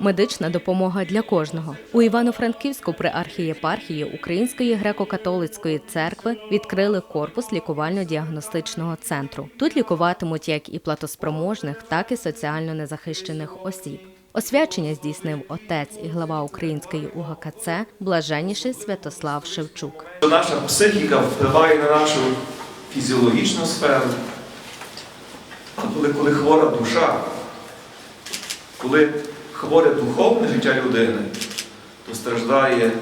Медична допомога для кожного у Івано-Франківську при архієпархії Української греко-католицької церкви відкрили корпус лікувально-діагностичного центру. Тут лікуватимуть як і платоспроможних, так і соціально незахищених осіб. Освячення здійснив отець і глава Української УГКЦ блаженніший Святослав Шевчук. Наша психіка впливає на нашу фізіологічну сферу. Коли, коли хвора душа, коли хворе духовне життя людини, то страждає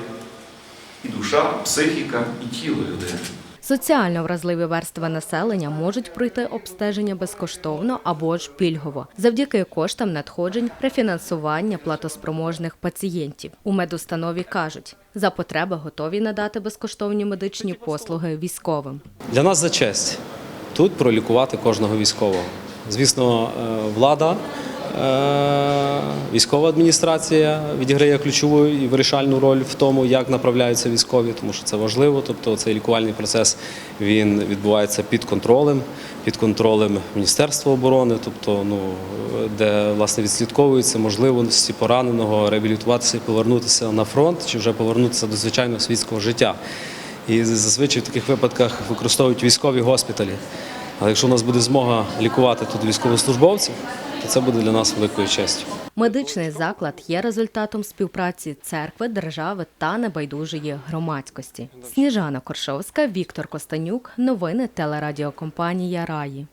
і душа, психіка, і тіло людини. Соціально вразливі верстви населення можуть пройти обстеження безкоштовно або ж пільгово завдяки коштам надходжень при фінансування платоспроможних пацієнтів. У медустанові кажуть, за потреби готові надати безкоштовні медичні послуги військовим. Для нас за честь тут пролікувати кожного військового. Звісно, е, влада, військова адміністрація відіграє ключову і вирішальну роль в тому, як направляються військові, тому що це важливо. Тобто цей лікувальний процес він відбувається під контролем, під контролем Міністерства оборони, тобто ну де власне відслідковуються можливості пораненого реабілітуватися і повернутися на фронт чи вже повернутися до звичайного світського життя. І зазвичай в таких випадках використовують військові госпіталі. Але якщо у нас буде змога лікувати тут військовослужбовців, це буде для нас великою честю. Медичний заклад є результатом співпраці церкви, держави та небайдужої громадськості. Сніжана Коршовська, Віктор Костанюк. Новини телерадіокомпанія Раї.